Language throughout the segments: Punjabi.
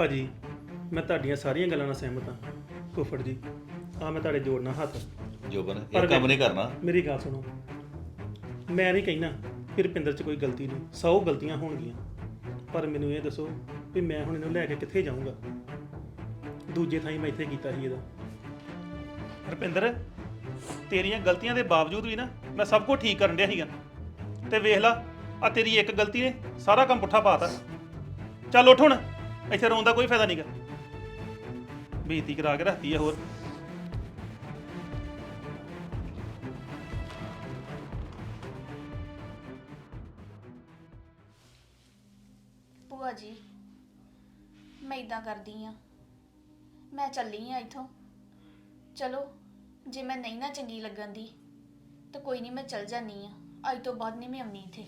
ਭਾਜੀ ਮੈਂ ਤੁਹਾਡੀਆਂ ਸਾਰੀਆਂ ਗੱਲਾਂ ਨਾਲ ਸਹਿਮਤ ਹਾਂ। ਫੁੱਫੜ ਜੀ ਆ ਮੈਂ ਤੁਹਾਡੇ ਜੋੜਨਾ ਹੱਥ। ਜੋਬਨ ਪਰ ਇਹ ਕੰਮ ਨਹੀਂ ਕਰਨਾ। ਮੇਰੀ ਗੱਲ ਸੁਣੋ। ਮੈਂ ਨਹੀਂ ਕਹਿਣਾ ਕਿ ਰੁਪਿੰਦਰ 'ਚ ਕੋਈ ਗਲਤੀ ਨਹੀਂ। 100 ਗਲਤੀਆਂ ਹੋਣਗੀਆਂ। ਪਰ ਮੈਨੂੰ ਇਹ ਦੱਸੋ ਵੀ ਮੈਂ ਹੁਣ ਇਹਨੂੰ ਲੈ ਕੇ ਕਿੱਥੇ ਜਾਊਂਗਾ? ਦੂਜੇ ਥਾਂ ਹੀ ਮੈਂ ਇੱਥੇ ਕੀਤਾ ਸੀ ਇਹਦਾ। ਰੁਪਿੰਦਰ ਤੇਰੀਆਂ ਗਲਤੀਆਂ ਦੇ ਬਾਵਜੂਦ ਵੀ ਨਾ ਮੈਂ ਸਭ ਕੁਝ ਠੀਕ ਕਰਨ ਡਿਆ ਸੀਗਾ। ਤੇ ਵੇਖ ਲਾ ਆ ਤੇਰੀ ਇੱਕ ਗਲਤੀ ਨੇ ਸਾਰਾ ਕੰਮ ਪੁੱਠਾ ਪਾਤਾ। ਚੱਲ ਉੱਠ ਹੁਣ। ਇੱਥੇ ਰੋਣ ਦਾ ਕੋਈ ਫਾਇਦਾ ਨਹੀਂਗਾ ਬੇਇੱਜ਼ਤੀ ਕਰਾ ਕੇ ਰੱਖਤੀ ਆ ਹੋਰ। ਭੂਆ ਜੀ ਮੈਂ ਇਦਾਂ ਕਰਦੀ ਆ। ਮੈਂ ਚੱਲੀ ਆ ਇੱਥੋਂ। ਚਲੋ ਜੇ ਮੈਂ ਨਹੀਂ ਨਾ ਚੰਗੀ ਲੱਗਣ ਦੀ ਤਾਂ ਕੋਈ ਨਹੀਂ ਮੈਂ ਚੱਲ ਜਾਨੀ ਆ। ਅੱਜ ਤੋਂ ਬਾਅਦ ਨਹੀਂ ਮੈਂ ਆਉਣੀ ਇੱਥੇ।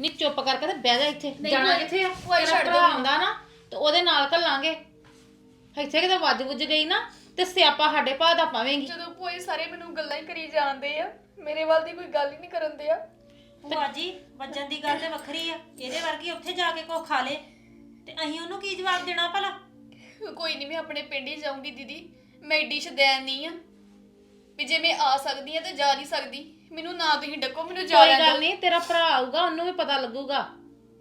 ਨੀ ਚੁੱਪ ਕਰਕੇ ਤੇ ਬਹਿ ਜਾ ਇੱਥੇ। ਜਾਣਾ ਕਿੱਥੇ ਆ? ਭੂਆ ਜੀ ਛੱਡ ਦਿਓ। ਆਉਂਦਾ ਨਾ। ਤੇ ਉਹਦੇ ਨਾਲ ਘੱਲਾਂਗੇ। ਇੱਥੇ ਕਿਤੇ ਵੱਜ ਵੁੱਜ ਗਈ ਨਾ ਤੇ ਸਿਆਪਾ ਸਾਡੇ ਭਾ ਦਾ ਪਾਵੇਂਗੀ। ਜਦੋਂ ਜੀ ਸਾਰੇ ਮੈਨੂੰ ਗੱਲਾਂ ਹੀ ਕਰੀ ਜਾਂਦੇ ਆ ਮੇਰੇ ਵੱਲ ਦੀ ਕੋਈ ਗੱਲ ਹੀ ਨਹੀਂ ਕਰਨ ਦੇ ਆ ਭੂਆ ਜੀ ਵੱਜਣ ਦੀ ਗੱਲ ਤੇ ਵੱਖਰੀ ਆ ਇਹਦੇ ਵਰਗੀ ਉੱਥੇ ਜਾ ਕੇ ਕੋ ਖਾ ਲੇ। ਤੇ ਅਸੀਂ ਉਹਨੂੰ ਕੀ ਜਵਾਬ ਦੇਣਾ ਭਲਾ? ਕੋਈ ਨਹੀਂ ਮੈਂ ਆਪਣੇ ਪਿੰਡ ਹੀ ਜਾਊਂਗੀ ਦੀਦੀ। ਮੈਂ ਏਡੀ ਸ਼ਦੈਨ ਨਹੀਂ ਆ। ਵੀ ਜੇ ਮੈਂ ਆ ਸਕਦੀ ਆ ਤੇ ਜਾ ਨਹੀਂ ਸਕਦੀ। ਮੈਨੂੰ ਨਾ ਤੁਸੀਂ ਡੱਕੋ ਮੈਨੂੰ ਜਾ ਕੋਈ ਲੈਣ ਗੱਲ ਦਿਓ ਨਹੀਂ ਤੇਰਾ ਭਰਾ ਆਊਗਾ ਉਹਨੂੰ ਵੀ ਪਤਾ ਲੱਗੂਗਾ।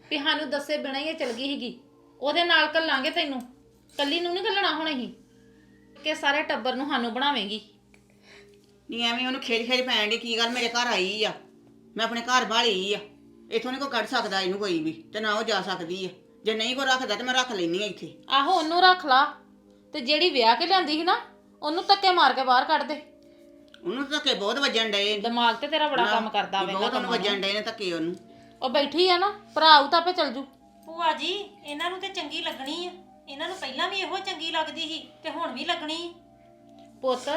ਵੀ ਸਾਨੂੰ ਦੱਸੇ ਬਿਨਾਂ ਹੀ ਇਹ ਚਲ ਗਈ ਸੀਗੀ। ਉਹਦੇ ਨਾਲ ਘੱਲਾਂਗੇ ਤੈਨੂੰ। ਕੱਲੀ ਨੂੰ ਨਹੀਂ ਘੱਲਣਾ ਹੁਣ ਅਸੀਂ। ਕਿ ਸਾਰੇ ਟੱਬਰ ਨੂੰ ਸਾਨੂੰ ਬਣਾਵੇਂਗੀ। ਨਹੀਂ ਐਵੇਂ ਉਹਨੂੰ ਖੇਜ ਖੇਜ ਪੈਣ ਦੀ ਕੀ ਗੱਲ ਮੇਰੇ ਘਰ ਆਈ ਆ। ਮੈਂ ਆਪਣੇ ਘਰ ਭਾਲੀ ਆ। ਇਥੋਂ ਨਹੀਂ ਕੋਈ ਕੱਢ ਸਕਦਾ ਇਹਨੂੰ ਕੋਈ ਵੀ ਤੇ ਨਾ ਉਹ ਜਾ ਸਕਦੀ ਆ। ਜੇ ਨਹੀਂ ਕੋਈ ਰੱਖਦਾ ਤੇ ਮੈਂ ਰੱਖ ਲੈਣੀ ਆ ਇੱਥੇ। ਆਹੋ ਉਹਨੂੰ ਰੱਖ ਲਾ। ਤੇ ਜਿਹੜੀ ਵਿਆਹ ਕੇ ਲਿਆਂਦੀ ਸੀ ਨਾ ਉਹਨੂੰ ਧੱਕੇ ਮਾਰ ਕੇ ਬਾਹਰ ਕੱਢ ਦੇ। ਉਹਨੂੰ ਧੱਕੇ ਬਹੁਤ ਵੱਜਣ ਡਏ ਦਿਮਾਗ ਤੇ ਤੇਰਾ ਬੜਾ ਕੰਮ ਕਰਦਾ ਵੇਂਗਾ ਬਹੁਤ ਉਹਨੂੰ ਵੱਜਣ ਡਏ ਨੇ ਧੱਕੇ ਉਹਨੂੰ। ਉਹ ਬੈਠੀ ਆ ਨਾ ਭਰਾ ਆਊ ਤਾਂ ਆਪੇ ਚੱਲ ਜੂ। ਭੂਆ ਜੀ ਇਹਨਾਂ ਨੂੰ ਤੇ ਚੰਗੀ ਲੱਗਣੀ ਆ। ਇਹਨਾਂ ਨੂੰ ਪਹਿਲਾਂ ਵੀ ਇਹੋ ਚੰਗੀ ਲੱਗਦੀ ਸੀ ਤੇ ਹੁਣ ਵੀ ਲੱਗਣੀ। ਪੁੱਤ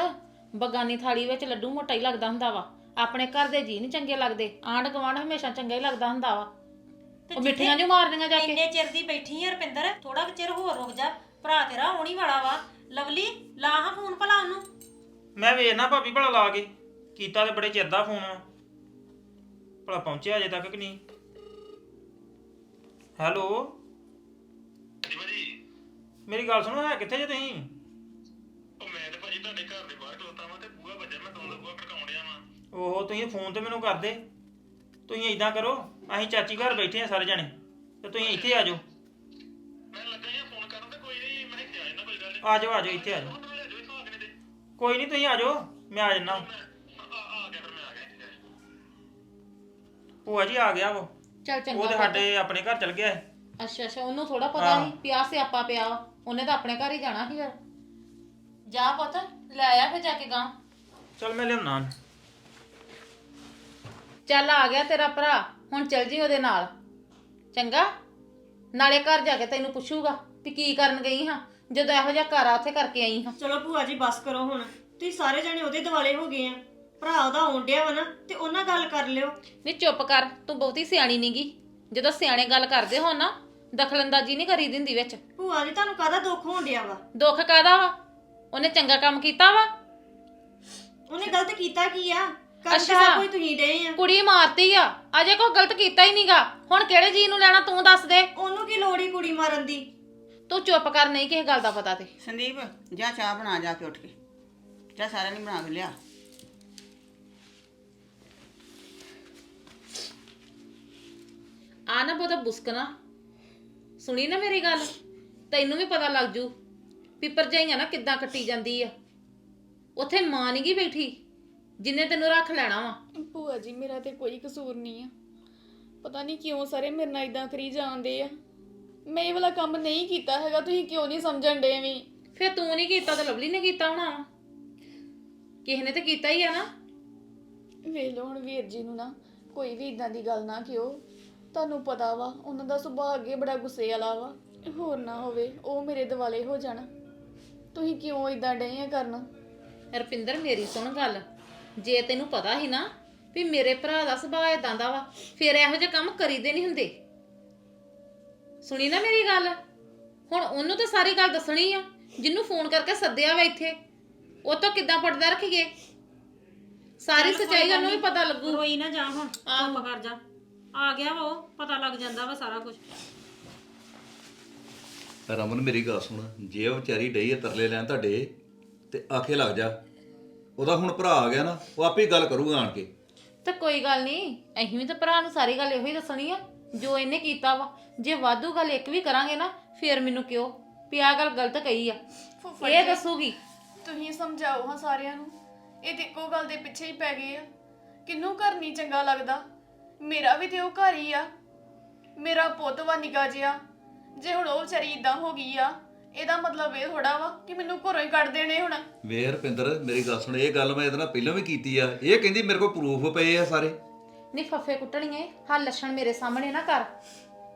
ਬਗਾਨੀ ਥਾਲੀ ਵਿੱਚ ਲੱਡੂ ਮੋਟਾ ਹੀ ਲੱਗਦਾ ਹੁੰਦਾ ਵਾ। ਆਪਣੇ ਘਰ ਦੇ ਜੀ ਨਹੀਂ ਚੰਗੇ ਲੱਗਦੇ। ਆਂਢ ਗੁਆਂਢ ਹਮੇਸ਼ਾ ਚੰਗਾ ਹੀ ਲੱਗਦਾ ਹੁੰਦਾ ਵਾ। ਤੇ ਉਹ ਮਿੱਠੀਆਂ ਜਿਹਾ ਮਾਰਨੀਆਂ ਜਾ ਕੇ। ਇੰਨੇ ਚਿਰ ਦੀ ਬੈਠੀ ਆ ਰਪਿੰਦਰ ਥੋੜਾ ਕੁ ਚਿਰ ਹੋਰ ਰੁਕ ਜਾ। ਭਰਾ ਤੇਰਾ ਆਉਣ ਵਾਲਾ ਵਾ। ਲਵਲੀ ਲਾ ਹਾਂ ਫੋਨ ਭਲਾ ਉਹਨੂੰ। ਮੈਂ ਵੇਖਣਾ ਭਾਬੀ ਭਲਾ ਲਾ ਕੇ। ਕੀਤਾ ਤੇ ਬੜੇ ਚਿਰ ਦਾ ਫੋਨ ਆ। ਭਲਾ ਪਹੁੰਚਿਆ ਅਜੇ ਤੱਕ ਕਿ ਨਹੀਂ? ਹੈਲੋ। ਮੇਰੀ ਗੱਲ ਸੁਣੋ ਹੈ ਕਿੱਥੇ ਜੇ ਤੁਸੀਂ? ਉਹ ਮੈਂ ਤੇ ਭਾਜੀ ਤੁਹਾਡੇ ਘਰ ਦੇ ਬਾਹਰ ਖਲੋਤਾ ਵਾਂ ਤੇ ਬੂਹਾ ਵੱਜਿਆ ਮੈਂ ਦੋ ਬੂਹਾ ਖੜਕਾਉਣ ਡਿਆ ਵਾਂ। ਉਹ ਤੁਸੀਂ ਫੋਨ ਤੇ ਮੈਨੂੰ ਕਰਦੇ। ਤੁਸੀਂ ਇਦਾਂ ਕਰੋ ਅਸੀਂ ਚਾਚੀ ਘਰ ਬੈਠੇ ਆ ਸਾਰੇ ਜਣੇ ਤੇ ਤੁਸੀਂ ਇੱਥੇ ਆ ਜਾਓ। ਮੈਂ ਲੱਗਾ ਹੀ ਫੋਨ ਕਰਨ ਤੇ ਕੋਈ ਨਹੀਂ ਮੈਂ ਇੱਥੇ ਆ ਜਾਂਦਾ ਕੋਈ ਗੱਲ ਨਹੀਂ ਆ ਜਾਓ ਆ ਜਾਓ ਇੱਥੇ ਆ ਜਾਓ। ਲੈ ਜਾਓ ਇੱਥੋਂ ਆਗਨੇ ਤੇ। ਕੋਈ ਨਹੀਂ ਤੁਸੀਂ ਆ ਜਾਓ ਮੈਂ ਆ ਜੰਨਾ ਆ ਆ ਗਿਆ ਫਿਰ ਮੈਂ ਆ ਗਿਆ ਇੱਥੇ। ਭੂਆ ਜੀ ਆ ਗਿਆ ਉਹ ਚੱਲ ਉਹ ਚੰਗਾ ਤੇ ਪੁੱਤ। ਸਾਡੇ ਆਪਣੇ ਘਰ ਚਲ ਗਿਆ ਹੈ। ਅੱਛਾ ਅੱਛਾ ਉਹਨੂੰ ਥੋੜਾ ਪਤਾ ਹਾਂ। ਸੀ ਪਿਆ ਸਿਆਪਾ ਪਿਆ ਵਾ। ਉਹਨੇ ਤਾਂ ਆਪਣੇ ਘਰ ਹੀ ਜਾਣਾ ਸੀ ਫਿਰ ਜਾ ਪੁੱਤ ਲੈ ਆ ਫਿਰ ਜਾ ਕੇ ਗਾਂ ਚੱਲ ਮੈਂ ਲਿਆਉਣਾ ਚੱਲ ਆ ਗਿਆ ਤੇਰਾ ਭਰਾ ਹੁਣ ਚੱਲ ਜੀ ਉਹਦੇ ਨਾਲ ਚੰਗਾ ਨਾਲੇ ਘਰ ਜਾ ਕੇ ਤੈਨੂੰ ਪੁੱਛੂਗਾ ਵੀ ਕੀ ਕਰਨ ਗਈ ਹਾਂ ਜਦੋਂ ਇਹੋ ਜਿਹਾ ਘਰ ਆ ਉੱਥੇ ਕਰਕੇ ਆਈ ਹਾਂ ਚਲੋ ਭੂਆ ਜੀ ਬਸ ਕਰੋ ਹੁਣ ਤੁਸੀਂ ਸਾਰੇ ਜਣੇ ਉਹਦੇ ਦਿਵਾਲੇ ਹੋ ਗਏ ਆ ਭਰਾ ਉਹਦਾ ਆਉਣ ਡਿਆ ਵਾ ਨਾ ਤੇ ਉਹਨਾਂ ਗੱਲ ਕਰ ਲਿਓ। ਨਹੀਂ ਚੁੱਪ ਕਰ ਤੂੰ ਬਹੁਤੀ ਸਿਆਣੀ ਨਹੀਂਗੀ ਜਦੋਂ ਸਿਆਣੇ ਗੱਲ ਕਰਦੇ ਹੋ ਨਾ ਦਖਲਅੰਦਾਜ਼ੀ ਨਹੀਂ ਕਰੀ ਦਿੰਦੀ ਵਿੱਚ। ਭੂਆ ਜੀ ਤੁਹਾਨੂੰ ਕਾਹਦਾ ਦੁੱਖ ਹੋਣ ਡਿਆ ਵਾ? ਦੁੱਖ ਕਾਦਾ ਵਾ? ਉਹਨੇ ਚੰਗਾ ਕੰਮ ਕੀਤਾ ਵਾ? ਉਹਨੇ ਗਲਤ ਕੀਤਾ ਕੀ ਆ? ਅੱਛਾ। ਸਭ ਕੁਝ ਤੁਸੀਂ ਡਏ ਆ। ਕੁੜੀ ਮਾਰਤੀ ਆ। ਅਜੇ ਕੋਈ ਗਲਤ ਕੀਤਾ ਹੀ ਨਹੀਂਗਾ ਹੁਣ ਕਿਹੜੇ ਜੀ ਨੂੰ ਲੈਣਾ ਤੂੰ ਦੱਸ ਦੇ। ਉਹਨੂੰ ਕੀ ਲੋੜ ਈ ਕੁੜੀ ਮਾਰਨ ਦੀ? ਤੂੰ ਚੁੱਪ ਕਰ ਨਹੀਂ ਕਿਸੇ ਗੱਲ ਦਾ ਪਤਾ ਤੇ। ਸੰਦੀਪ ਜਾ ਚਾਹ ਬਣਾ ਜਾ ਕੇ ਉੱਠ ਕੇ। ਜਾ ਸਾਰਿਆਂ ਨੇ ਬਣਾ ਕੇ ਲਿਆ। ਆ ਨਾ ਬਹੁਤਾ ਬੁਸਕਣਾ। ਸੁਣੀ ਨਾ ਮੇਰੀ ਗੱਲ? ਤੈਨੂੰ ਵੀ ਪਤਾ ਲੱਗ ਜੂ ਵੀ ਭਰਜਾਈਆਂ ਨਾ ਕਿੱਦਾਂ ਕੱਟੀ ਜਾਂਦੀ ਆ। ਉੱਥੇ ਮਾਂ ਨੀ ਗੀ ਬੈਠੀ ਜਿੰਨੇ ਤੈਨੂੰ ਰੱਖ ਲੈਣਾ ਵਾ। ਭੂਆ ਜੀ ਮੇਰਾ ਤੇ ਕੋਈ ਕਸੂਰ ਨਹੀਂ ਆ। ਪਤਾ ਨਹੀਂ ਕਿਉਂ ਸਾਰੇ ਮੇਰੇ ਨਾਲ ਇਦਾਂ ਕਰੀ ਜਾਂਦੇ ਆ। ਮੈਂ ਇਹ ਵਾਲਾ ਕੰਮ ਨਹੀਂ ਕੀਤਾ ਹੈਗਾ ਤੁਸੀਂ ਕਿਉਂ ਨਹੀਂ ਸਮਝਣ ਡੇ ਵੀ? ਫਿਰ ਤੂੰ ਨਹੀਂ ਕੀਤਾ ਤਾਂ ਲਵਲੀ ਨੇ ਕੀਤਾ ਹੋਣਾ ਵਾ। ਕਿਸੇ ਨੇ ਤੇ ਕੀਤਾ ਹੀ ਆ ਨਾ। ਵੇਖ ਲਓ ਹੁਣ ਵੀਰ ਜੀ ਨੂੰ ਨਾ ਕੋਈ ਵੀ ਇਦਾਂ ਦੀ ਗੱਲ ਨਾ ਕਿਓ ਤੁਹਾਨੂੰ ਪਤਾ ਵਾ ਉਹਨਾਂ ਦਾ ਸੁਭਾਅ ਅੱਗੇ ਬੜਾ ਗੁੱਸੇ ਵਾਲਾ ਵਾ। ਹੋਰ ਨਾ ਹੋਵੇ ਉਹ ਮੇਰੇ ਦਿਵਾਲੇ ਹੋ ਜਾਣ। ਤੁਸੀਂ ਕਿਉਂ ਇਦਾਂ ਡੇ ਆ ਕਰਨ? ਰਪਿੰਦਰ ਮੇਰੀ ਸੁਣ ਗੱਲ। ਜੇ ਤੈਨੂੰ ਪਤਾ ਸੀ ਨਾ ਵੀ ਮੇਰੇ ਭਰਾ ਦਾ ਸੁਭਾਅ ਏਦਾਂ ਦਾ ਵਾ ਫਿਰ ਇਹੋ ਜਿਹੇ ਕੰਮ ਕਰੀਦੇ ਨਹੀਂ ਹੁੰਦੇ। ਸੁਣੀ ਨਾ ਮੇਰੀ ਗੱਲ? ਹੁਣ ਉਹਨੂੰ ਤਾਂ ਸਾਰੀ ਗੱਲ ਦੱਸਣੀ ਆ ਜਿਹਨੂੰ ਫੋਨ ਕਰਕੇ ਸੱਦਿਆ ਵਾ ਇੱਥੇ। ਉਹ ਤਾਂ ਕਿੱਦਾਂ ਪੜਦਾ ਰੱਖੀਏ? ਸਾਰੀ ਸੱਚਾਈ ਉਹਨੂੰ ਵੀ ਪਤਾ ਲੱਗੂ। ਰੋਈ ਨਾ ਜਾ ਹੁਣ ਆਹੋ। ਚੁੱਪ ਕਰ ਜਾ। ਆ ਗਿਆ ਵਾ ਉਹ ਪਤਾ ਲੱਗ ਜਾਂਦਾ ਵਾ ਸਾਰਾ ਕੁਝ ਰਮਨ ਮੇਰੀ ਗੱਲ ਸੁਣ। ਜੇ ਉਹ ਵਿਚਾਰੀ ਡਈ ਹੈ ਤਰਲੇ ਲੈਣ ਤੁਹਾਡੇ ਤੇ ਆਖੇ ਲੱਗ ਜਾ। ਉਹਦਾ ਹੁਣ ਭਰਾ ਆ ਗਿਆ ਨਾ ਉਹ ਆਪੇ ਗੱਲ ਕਰੂਗਾ ਆਣ ਕੇ। ਤੇ ਕੋਈ ਗੱਲ ਨਹੀਂ ਅਸੀਂ ਵੀ ਤਾਂ ਭਰਾ ਨੂੰ ਸਾਰੀ ਗੱਲ ਇਹੋ ਹੀ ਦੱਸਣੀ ਆ ਜੋ ਇਹਨੇ ਕੀਤਾ ਵਾ। ਜੇ ਵਾਧੂ ਗੱਲ ਇੱਕ ਵੀ ਕਰਾਂਗੇ ਨਾ ਫੇਰ ਮੈਨੂੰ ਕਿਉਂ? ਵੀ ਆਹ ਗੱਲ ਗਲਤ ਕਹੀ ਆ। ਫੁੱਫੜ ਇਹ ਜੀ, ਦੱਸੂਗੀ। ਤੁਸੀਂ ਸਮਝਾਓ ਹਾਂ ਸਾਰਿਆਂ ਨੂੰ। ਇਹ ਤੇ ਇੱਕੋ ਗੱਲ ਦੇ ਪਿੱਛੇ ਹੀ ਪੈ ਗਏ ਆ। ਕਿੰਨੂੰ ਘਰ ਨਹੀਂ ਚੰਗਾ ਲੱਗਦਾ? ਮੇਰਾ ਵੀ ਤੇ ਉਹ ਘਰ ਹੀ ਆ। ਮੇਰਾ ਪੁੱਤ ਵਾ ਨਿਕਾ ਜਿਹਾ। ਜੇ ਹੁਣ ਉਹ ਵਿਚਾਰੀ ਇਦਾਂ ਹੋ ਗਈ ਆ ਇਹਦਾ ਮਤਲਬ ਇਹ ਥੋੜਾ ਵਾ ਕਿ ਮੈਨੂੰ ਘਰੋਂ ਹੀ ਕੱਢ ਦੇਣੇ ਹੁਣ। ਵੇ ਹਰਪਿੰਦਰ ਮੇਰੀ ਗੱਲ ਸੁਣ ਇਹ ਗੱਲ ਮੈਂ ਇਹਦੇ ਨਾਲ ਪਹਿਲਾਂ ਵੀ ਕੀਤੀ ਆ। ਇਹ ਕਹਿੰਦੀ ਮੇਰੇ ਕੋਲ ਪ੍ਰੂਫ ਪਏ ਆ ਸਾਰੇ। ਨਹੀਂ ਫੱਫੇ ਕੁੱਟਣੀਏ ਹਾਂ ਲੱਛਣ ਮੇਰੇ ਸਾਹਮਣੇ ਨਾ ਕਰ।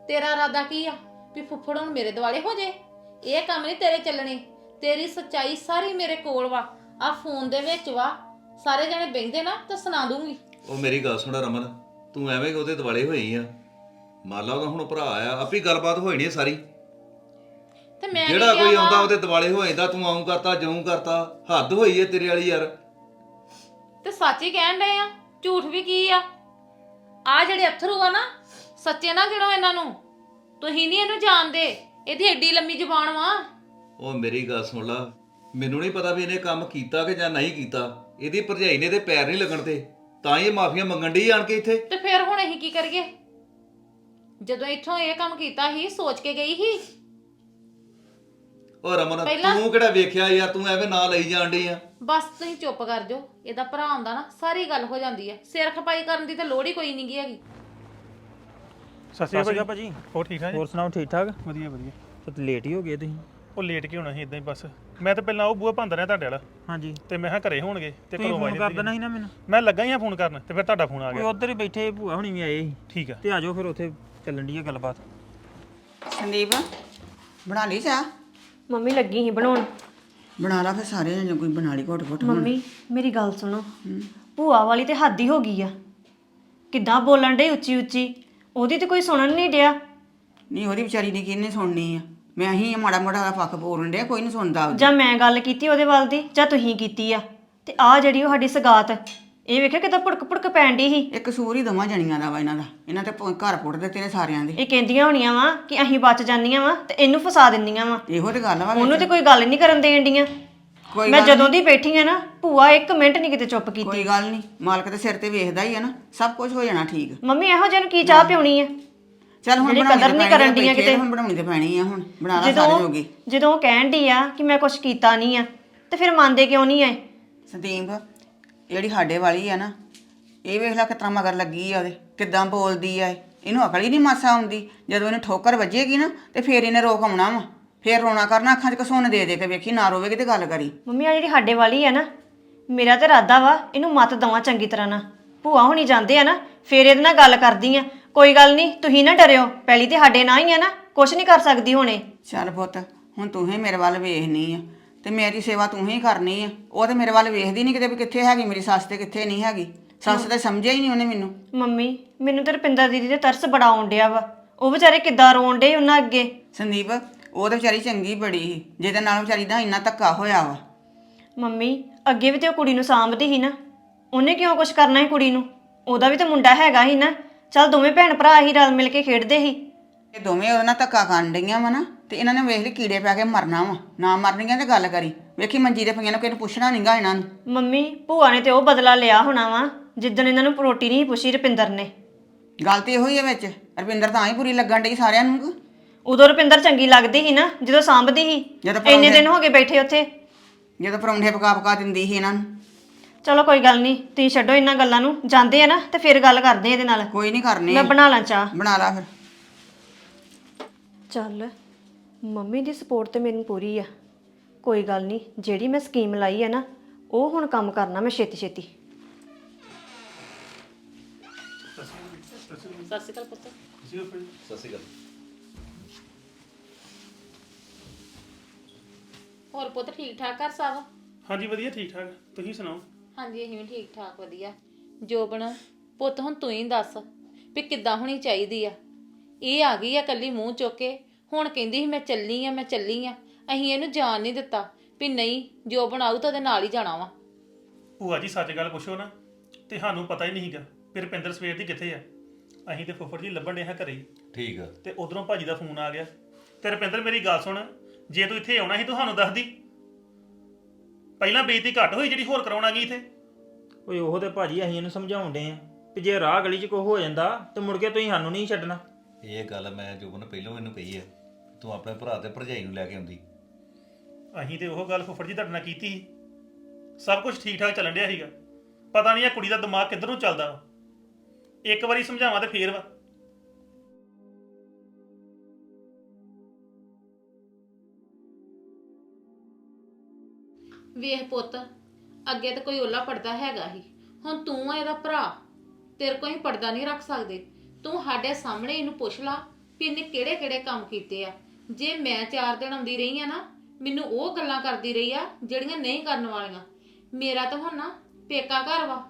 ਤੇਰਾ ਇਰਾਦਾ ਕੀ ਆ ਵੀ ਫੁੱਫੜ ਹੁਣ ਮੇਰੇ ਦਿਵਾਲੇ ਹੋ ਜੇ? ਇਹ ਕੰਮ ਨਹੀਂ ਤੇਰੇ ਚੱਲਣੇ। ਤੇਰੀ ਸੱਚਾਈ ਸਾਰੀ ਮੇਰੇ ਕੋਲ ਵਾ। ਆ ਫੋਨ ਦੇ ਵਿੱਚ ਵਾ। ਸਾਰੇ ਜਣੇ ਬਹਿੰਦੇ ਨਾ ਤਾਂ ਸੁਣਾ ਦੂੰਗੀ। ਉਹ ਮੇਰੀ ਗੱਲ ਸੁਣ ਰਮਨ। ਤੂੰ ਐਵੇਂ ਕਿ ਉਹਦੇ ਦਿਵਾਲੇ ਹੋਈ ਆ। ਮੰਨ ਲਾ ਉਹਦਾ ਹੁਣ ਭਰਾ ਆ ਆਪੇ ਗੱਲਬਾਤ ਹੋਈ ਨਹੀਂ ਸਾਰੀ। ਤੇ ਮੈਂ ਜਿਹੜਾ ਕੋਈ ਆਉਂਦਾ? ਉਹਦੇ ਦਿਵਾਲੇ ਹੋ ਜਾਂਦਾ ਤੂੰ ਆਉਂ ਕਰਤਾ ਜਉਂ ਕਰਤਾ ਹੱਦ ਹੋਈ ਏ ਤੇਰੇ ਵਾਲੀ ਯਾਰ। ਤੇ ਸੱਚ ਹੀ ਕਹਿਣ ਡਏ ਆ ਝੂਠ ਵੀ ਕੀ ਆ? ਆ ਜਿਹੜੇ ਅਥਰੂ ਆ ਨਾ ਸੱਚੇ ਨਾ ਗਿਣੋ ਇਹਨਾਂ ਨੂੰ। ਤੁਸੀਂ ਨਹੀਂ ਇਹਨੂੰ ਜਾਣਦੇ ਇਹਦੀ ਏਡੀ ਲੰਮੀ ਜ਼ੁਬਾਨ ਵਾ। ਉਹ ਮੇਰੀ ਗੱਲ ਸੁਣ ਲਾ ਮੈਨੂੰ ਨਹੀਂ ਪਤਾ ਵੀ ਇਹਨੇ ਕੰਮ ਕੀਤਾ ਕਿ ਜਾਂ ਨਹੀਂ ਕੀਤਾ। ਇਹਦੀ ਭਰਜਾਈ ਨੇ ਤੇ ਪੈਰ ਨਹੀਂ ਲੱਗਣ ਤੇ। ਤਾਂ ਹੀ ਇਹ ਮਾਫੀਆਂ ਮੰਗਣ ਡਈ ਆਣ ਕੇ ਇੱਥੇ। ਤੇ ਫਿਰ ਹੁਣ ਅਸੀਂ ਕੀ ਕਰੀਏ? ਜਦੋਂ ਇੱਥੋਂ ਇਹ ਕੰਮ ਕੀਤਾ ਸੀ ਸੋਚ ਕੇ ਗਈ ਸੀ। ਉਹ ਰਮਨ ਪਹਿਲਾਂ- ਤੂੰ ਕਿਹੜਾ ਵੇਖਿਆ ਯਾਰ ਤੂੰ ਐਵੇਂ ਨਾਂ ਲਈ ਜਾਣ ਡਈ ਆ। ਬਸ ਤੁਸੀਂ ਚੁੱਪ ਕਰ ਜਾਓ ਇਹਦਾ ਭਰਾ ਆਉਂਦਾ ਨਾ ਸਾਰੀ ਗੱਲ ਹੋ ਜਾਂਦੀ ਆ। ਸਿਰ ਖਪਾਈ ਕਰਨ ਦੀ ਤਾਂ ਲੋੜ ਹੀ ਕੋਈ ਨਹੀਂ ਗੀ ਹੈਗੀ। ਸਤਿ ਸਤਿ ਸ਼੍ਰੀ ਅਕਾਲ ਅਕਾਲ ਭਾਜੀ। ਹੋਰ ਠੀਕ ਠਾਕ ਜੀ? ਹੋਰ ਸੁਣਾਓ ਠੀਕ ਠਾਕ? ਵਧੀਆ ਵਧੀਆ। ਤੇ ਲੇਟ ਹੀ ਹੋ ਗਏ ਤੁਸੀਂ। ਉਹ ਲੇਟ ਕਿਉਂ ਹੋਣਾ ਸੀ ਇਦਾਂ ਹੀ ਬਸ। ਮੈਂ ਤਾਂ ਪਹਿਲਾਂ ਉਹ ਬੂਹਾ ਭੰਦ ਰਿਹਾ ਤੁਹਾਡੇ ਵਾਲਾ। ਹਾਂਜੀ। ਤੇ ਮੈਂ ਕਿਹਾ ਘਰੇ ਹੋਣਗੇ ਤੇ ਤੁਸੀਂ ਘਰੋਂ ਫੋਨ ਕਰ ਦੇਣਾ ਸੀ ਨਾ ਮੈਨੂੰ। ਮੈਂ ਲੱਗਾ ਹੀ ਆ ਫੋਨ ਕਰਨ ਤੇ ਫਿਰ ਤੁਹਾਡਾ ਫੋਨ ਆ ਕੋਈ ਗਿਆ ਉਧਰ ਹੀ ਬੈਠੇ ਭੂਆ ਹੁਣੀ ਵੀ ਆਏ ਸੀ। ਠੀਕ ਆ। ਤੇ ਆ ਜਾਓ ਫਿਰ ਉੱਥੇ ਚੱਲਣ ਦੀ ਗੱਲਬਾਤ। ਸੰਦੀਪ ਬਣਾ ਲਈ ਚਾਹ? ਮੰਮੀ ਲੱਗੀ ਸੀ ਬਣਾਉਣ। ਬਣਾ ਲਾ ਫਿਰ ਸਾਰੇ ਜਣੇ ਕੋਈ ਬਣਾ ਲਈ ਘੁੱਟ ਘੁੱਟ। ਮੰਮੀ ਮੇਰੀ ਗੱਲ ਸੁਣੋ। ਭੂਆ ਵਾਲੀ ਤੇ ਹੱਦ ਹੀ ਹੋ ਗਈ ਆ। ਕਿੱਦਾਂ ਬੋਲਣ ਡੇ ਉੱਚੀ ਉੱਚੀ ਉਹਦੀ ਤੇ ਕੋਈ ਸੁਣਨ ਨਹੀਂ ਡਿਆ। ਨਹੀਂ ਉਹਦੀ ਵਿਚਾਰੀ ਦੀ ਕਿਹਨੇ ਸੁਣਨੀ ਆ? ਮੈਂ ਹੀ ਮਾੜਾ ਮਾੜਾ ਦਾ ਫੱਕ ਬੋਲਣ ਡਿਆ ਕੋਈ ਨਹੀਂ ਸੁਣਦਾ। ਜਾਂ ਮੈਂ ਗੱਲ ਕੀਤੀ ਉਹਦੇ ਵੱਲ ਦੀ ਜਾਂ ਤੁਸੀਂ ਕੀਤੀ ਆ। ਤੇ ਆ ਜਿਹੜੀ ਉਹ ਸਾਡੀ ਸਗਾਤ ਇਹ ਵੇਖਿਆ ਕਿਦਾਂ ਭੁੜਕ ਭੁੜਕ ਪੈਣ ਸੀ। ਇਹ ਕਸੂਰ ਹੀ ਦਵਾਂ ਜਣੀਆਂ ਦਾ ਵਾ ਇਹਨਾਂ ਦਾ। ਇਹਨਾਂ ਤੇ ਪ- ਘਰ ਪੁੱਟ ਦਿੱਤੇ ਨੇ ਸਾਰਿਆਂ ਦੇ। ਇਹ ਕਹਿੰਦੀਆਂ ਹੋਣੀਆਂ ਵਾ ਕਿ ਅਸੀਂ ਬਚ ਜਾਂਦੀਆਂ ਵਾ ਤੇ ਇਹਨੂੰ ਫਸਾ ਦਿੰਦੀਆਂ ਵਾ। ਇਹੋ ਤੇ ਗੱਲ ਵਾ ਉਹਨੂੰ ਤੇ ਕੋਈ ਗੱਲ ਨਹੀਂ ਕਰਨ ਦੇਣ ਡੀਆਂ। ਕੋਈ ਮੈਂ ਜਦੋਂ ਦੀ ਬੈਠੀ ਆ ਨਾ ਭੂਆ ਇੱਕ ਮਿੰਟ ਨਹੀਂ ਕਿਤੇ ਚੁੱਪ ਕੀਤੀ। ਕੋਈ ਗੱਲ ਨਹੀਂ ਮਾਲਕ ਦੇ ਸਿਰ ਤੇ ਵੇਖਦਾ ਹੀ ਆ ਨਾ। ਸਭ ਕੁਝ ਹੋ ਜਾਣਾ ਠੀਕ। ਮੰਮੀ ਇਹੋ ਜਿਹੇ ਨੂੰ ਕੀ ਚਾਹ ਪਿਉਣੀ ਆ? ਚੱਲ ਹੁਣ ਜਿਹੜੀ ਬਣਾਉਣੀ ਕਦਰ ਤੇ ਨਹੀਂ ਪੈਣੀ ਆ, ਕਰਨ ਡੀਆਂ ਬੈਠੇ ਕਿਤੇ। ਹੁਣ ਬਣਾਉਣੀ ਤੇ ਪੈਣੀ ਆ ਹੁਣ ਬਣਾ ਲਾ ਸਾਰੇ ਜਦੋਂ ਜੋਗੀ। ਜਦੋਂ ਉਹ ਕਹਿਣ ਡਈ ਆ ਕਿ ਮੈਂ ਕੁਝ ਕੀਤਾ ਨਹੀਂ ਆ ਤੇ ਫਿਰ ਮੰਨਦੇ ਕਿਉਂ ਨਹੀਂ ਐ ਸੰਦੀਪ ਜਿਹੜੀ ਸਾਡੇ ਵਾਲੀ ਆ ਨਾ ਇਹ ਵੇਖ ਲੈ ਕਿਤਨਾ ਮਗਰ ਲੱਗੀ ਆ ਉਹਦੇ ਕਿੱਦਾਂ ਬੋਲਦੀ ਆ ਇਹ। ਇਹਨੂੰ ਅਕਲ ਹੀ ਨਹੀਂ ਮਾਸਾ ਆਉਂਦੀ। ਜਦੋਂ ਇਹਨੂੰ ਠੋਕਰ ਵੱਜੇਗੀ ਨਾ ਤੇ ਫੇਰ ਇਹਨੇ ਰੋਕ ਆਉਣਾ ਵਾ। ਫੇਰ ਰੋਣਾ ਕਰਨਾ ਅੱਖਾਂ 'ਚ ਕਸੁੰਨ ਦੇ ਦੇ ਕੇ ਵੇਖੀ ਨਾ ਰੋਵੇਗੀ ਤੇ ਗੱਲ ਕਰੀ। ਮੰਮੀ ਆ ਜਿਹੜੀ ਸਾਡੇ ਵਾਲੀ ਆ ਨਾ ਮੇਰਾ ਤੇ ਇਰਾਦਾ ਵਾ ਇਹਨੂੰ ਮਤ ਦਵਾਂ ਚੰਗੀ ਤਰ੍ਹਾਂ ਨਾ ਭੂਆ ਹੁਣੀ ਜਾਂਦੇ ਆ ਨਾ ਫੇਰ ਇਹਦੇ ਨਾਲ ਗੱਲ ਕਰਦੀ ਆ। ਕੋਈ ਗੱਲ ਨਹੀਂ ਤੁਸੀਂ ਨਾ ਡਰਿਓ। ਪਹਿਲੀ ਤੇ ਸਾਡੇ ਨਾਲ ਹੀ ਆ ਨਾ ਕੁਝ ਨਹੀਂ ਕਰ ਸਕਦੀ ਹੁਣੇ। ਚੱਲ ਪੁੱਤ ਹੁਣ ਤੂੰ ਹੀ ਮੇਰੇ ਵੱਲ ਵੇਖਣੀ ਆ ਤੇ ਮੇਰੀ ਸੇਵਾ ਤੂੰ ਹੀ ਕਰਨੀ ਆ। ਉਹ ਤੇ ਮੇਰੇ ਵੱਲ ਵੇਖਦੀ ਨਹੀਂ ਕਿਤੇ ਵੀ ਕਿੱਥੇ ਹੈਗੀ ਮੇਰੀ ਸੱਸ ਤੇ ਕਿੱਥੇ ਨਹੀਂ ਹੈਗੀ। ਸੱਸ ਤੇ ਸਮਝਿਆ ਹੀ ਨਹੀਂ ਉਹਨੇ ਮੈਨੂੰ। ਮੰਮੀ ਮੈਨੂੰ ਤੇ ਰਪਿੰਦਰ ਦੀਦੀ ਤੇ ਤਰਸ ਬੜਾ ਆਉਣ ਡਿਆ ਵਾ। ਉਹ ਵਿਚਾਰੇ ਕਿੱਦਾਂ ਰੋਣ ਡੇ ਉਹਨਾਂ ਅੱਗੇ? ਸੰਦੀਪ ਉਹ ਤੇ ਵਿਚਾਰੀ ਚੰਗੀ ਬੜੀ ਸੀ ਜਿਹਦੇ ਨਾਲ ਵਿਚਾਰੀ ਦਾ ਇੰਨਾ ਧੱਕਾ ਹੋਇਆ ਵਾ। ਮੰਮੀ ਅੱਗੇ ਵੀ ਤੇ ਉਹ ਕੁੜੀ ਨੂੰ ਸਾਂਭਦੀ ਸੀ ਨਾ। ਉਹਨੇ ਕਿਉਂ ਕੁਝ ਕਰਨਾ ਸੀ ਕੁੜੀ ਨੂੰ? ਉਹਦਾ ਵੀ ਤੇ ਮੁੰਡਾ ਹੈਗਾ ਸੀ ਨਾ। ਚੱਲ ਦੋਵੇਂ ਭੈਣ ਭਰਾ ਹੀ ਰਲ ਮਿਲ ਕੇ ਖੇਡਦੇ ਸੀ। ਇਹ ਦੋਵੇਂ ਉਹਦੇ ਨਾਲ ਧੱਕਾ ਕਰਨ ਡਈਆਂ ਵਾ ਨਾ ਤੇ ਇਹਨਾਂ ਨੇ ਵੇਖ ਲਈ ਕੀੜੇ ਪੈ ਕੇ ਮਰਨਾ ਵਾ। ਨਾ ਮਰਨਗੀਆਂ ਤੇ ਗੱਲ ਕਰੀ। ਵੇਖੀ ਮੰਜੀ ਦੇ ਪਈਆਂ ਨੂੰ ਕਿਸੇ ਨੂੰ ਪੁੱਛਣਾ ਨਹੀਂਗਾ ਇਹਨਾਂ ਨੂੰ। ਮੰਮੀ ਭੂਆ ਨੇ ਤੇ ਉਹ ਬਦਲਾ ਲਿਆ ਹੋਣਾ ਵਾ ਜਿੱਦਣ ਇਹਨਾਂ ਨੂੰ ਰੋਟੀ ਨਹੀਂ ਪੁੱਛੀ ਰਪਿੰਦਰ ਨੇ। ਗੱਲ ਤੇ ਇਹੋ ਹੀ ਹੈ ਵਿੱਚ। ਰਵਿੰਦਰ ਤਾਂ ਹੀ ਬੁਰੀ ਲੱਗਣ ਡਈ ਸਾਰਿਆਂ ਨੂੰ। ਉਦੋਂ ਰੁਪਿੰਦਰ ਚੰਗੀ ਲੱਗਦੀ ਸੀ ਨਾ ਜਦੋਂ ਸਾਂਭਦੀ ਸੀ। ਜਦੋਂ ਇੰਨੇ ਦਿਨ ਹੋ ਗਏ ਬੈਠੇ ਉੱਥੇ। ਜਦੋਂ ਪਰੌਂਠੇ ਪਕਾ ਪਕਾ ਦਿੰਦੀ ਸੀ ਇਹਨਾਂ ਨੂੰ। ਚਲੋ ਕੋਈ ਗੱਲ ਨਹੀਂ ਤੁਸੀਂ ਛੱਡੋ ਇਹਨਾਂ ਗੱਲਾਂ ਨੂੰ ਜਾਂਦੇ ਆ ਨਾ ਤੇ ਫਿਰ ਗੱਲ ਕਰਦੇ ਆ ਇਹਦੇ ਨਾਲ। ਕੋਈ ਨਹੀਂ ਕਰਨੀ ਮੈਂ ਬਣਾ ਲਾਂ ਚਾਹ। ਬਣਾ ਲਾ ਫਿਰ। ਚੱਲ ਮੰਮੀ ਦੀ ਸਪੋਰਟ ਤੇ ਮੈਨੂੰ ਪੂਰੀ ਆ। ਕੋਈ ਗੱਲ ਨਹੀਂ ਜਿਹੜੀ ਮੈਂ ਸਕੀਮ ਲਾਈ ਆ ਨਾ ਉਹ ਹੁਣ ਕੰਮ ਕਰਨਾ ਮੈਂ ਛੇਤੀ ਛੇਤੀ। ਹੋਰ ਪੁੱਤ ਠੀਕ ਠਾਕ ਕਰ ਸਭ? ਹਾਂਜੀ ਵਧੀਆ ਠੀਕ ਠਾਕ। ਤੁਸੀਂ ਸੁਣਾਓ? ਹਾਂਜੀ ਅਸੀਂ ਵੀ ਠੀਕ ਠਾਕ ਵਧੀਆ। ਜੋਬਨ ਪੁੱਤ ਹੁਣ ਤੂੰ ਹੀ ਦੱਸ ਵੀ ਕਿੱਦਾਂ ਹੋਣੀ ਚਾਹੀਦੀ ਆ? ਇਹ ਆ ਗਈ ਆ ਕੱਲੀ ਮੂੰਹ ਚੁੱਕ ਕੇ। ਹੁਣ ਕਹਿੰਦੀ ਸੀ ਮੈਂ ਚੱਲੀ ਆ ਮੈਂ ਚੱਲੀ ਆ। ਅਸੀਂ ਇਹਨੂੰ ਜਾਣ ਨਹੀਂ ਦਿੱਤਾ ਵੀ ਨਹੀਂ ਜੋਬਨ ਆਊ ਤਾਂ ਉਹਦੇ ਨਾਲ ਹੀ ਜਾਣਾ ਵਾ। ਭੂਆ ਜੀ ਸੱਚ ਗੱਲ ਪੁੱਛੋ ਨਾ ਤੇ ਸਾਨੂੰ ਪਤਾ ਹੀ ਨਹੀਂ ਸੀਗਾ ਵੀ ਰੁਪਿੰਦਰ ਸਵੇਰ ਦੀ ਕਿੱਥੇ ਆ। ਅਸੀਂ ਤੇ ਫੁੱਫੜ ਜੀ ਲੱਭਣ ਦੇ ਹਾਂ ਘਰੇ ਹੀ। ਠੀਕ ਆ। ਤੇ ਉਧਰੋਂ ਭਾਜੀ ਦਾ ਫੋਨ ਆ ਗਿਆ। ਤੇ ਰੁਪਿੰਦਰ ਮੇਰੀ ਗੱਲ ਸੁਣ ਜੇ ਤੂੰ ਇੱਥੇ ਆਉਣਾ ਸੀ ਤੂੰ ਸਾਨੂੰ ਦੱਸਦੀ। ਪਹਿਲਾਂ ਬੇਇੱਜ਼ਤੀ ਘੱਟ ਹੋਈ ਜਿਹੜੀ ਹੋਰ ਕਰਾਉਣਾ ਗਈ ਇੱਥੇ? ਓਏ ਉਹ ਤੇ ਭਾਜੀ ਅਸੀਂ ਇਹਨੂੰ ਸਮਝਾਉਂਦੇ ਆ ਕਿ ਜੇ ਰਾਹ ਗਲੀ 'ਚ ਕੋਈ ਹੋ ਜਾਂਦਾ ਤੇ ਮੁੜ ਕੇ ਤੁਸੀਂ ਸਾਨੂੰ ਨਹੀਂ ਛੱਡਣਾ। ਇਹ ਗੱਲ ਮੈਂ ਜੋਬਨ ਪਹਿਲਾਂ ਇਹਨੂੰ ਕਹੀ ਹੈ ਤੂੰ ਆਪਣੇ ਭਰਾ ਤੇ ਭਰਜਾਈ ਨੂੰ ਲੈ ਕੇ ਆਉਂਦੀ। ਅਸੀਂ ਤੇ ਉਹ ਗੱਲ ਫੁੱਫੜ ਜੀ ਤੁਹਾਡੇ ਨਾਲ ਕੀਤੀ ਸੀ। ਸਭ ਕੁਝ ਠੀਕ ਠਾਕ ਚੱਲਣ ਡਿਆ ਸੀਗਾ। ਪਤਾ ਨਹੀਂ ਇਹ ਕੁੜੀ ਦਾ ਦਿਮਾਗ ਕਿੱਧਰ ਨੂੰ ਚੱਲਦਾ ਵਾ। ਇੱਕ ਵਾਰੀ ਸਮਝਾਵਾਂ ਤੇ ਫੇਰ ਵਾ। ਵੇਖ ਪੁੱਤ, ਅੱਗੇ ਤਾਂ ਕੋਈ ਓਲਾ ਪੜਦਾ ਹੈਗਾ ਹੀ ਹੁਣ ਤੂੰ ਆ ਇਹਦਾ ਭਰਾ, ਤੇਰੇ ਕੋਈ ਪੜਦਾ ਨਹੀਂ ਰੱਖ ਸਕਦੇ। ਤੂੰ ਸਾਡੇ ਸਾਹਮਣੇ ਇਹਨੂੰ ਪੁੱਛ ਲਾ ਵੀ ਇਹਨੇ ਕਿਹੜੇ ਕਿਹੜੇ ਕੰਮ ਕੀਤੇ ਆ। ਜੇ ਮੈਂ ਚਾਰ ਦਿਨ ਆਉਂਦੀ ਰਹੀ ਆ ਨਾ, ਮੈਨੂੰ ਉਹ ਗੱਲਾਂ ਕਰਦੀ ਰਹੀ ਆ ਜਿਹੜੀਆਂ ਨਹੀਂ ਕਰਨ ਵਾਲੀਆਂ। ਮੇਰਾ ਤਾਂ ਹੁਣ ਨਾ ਪੇਕਾ ਘਰ ਵਾ,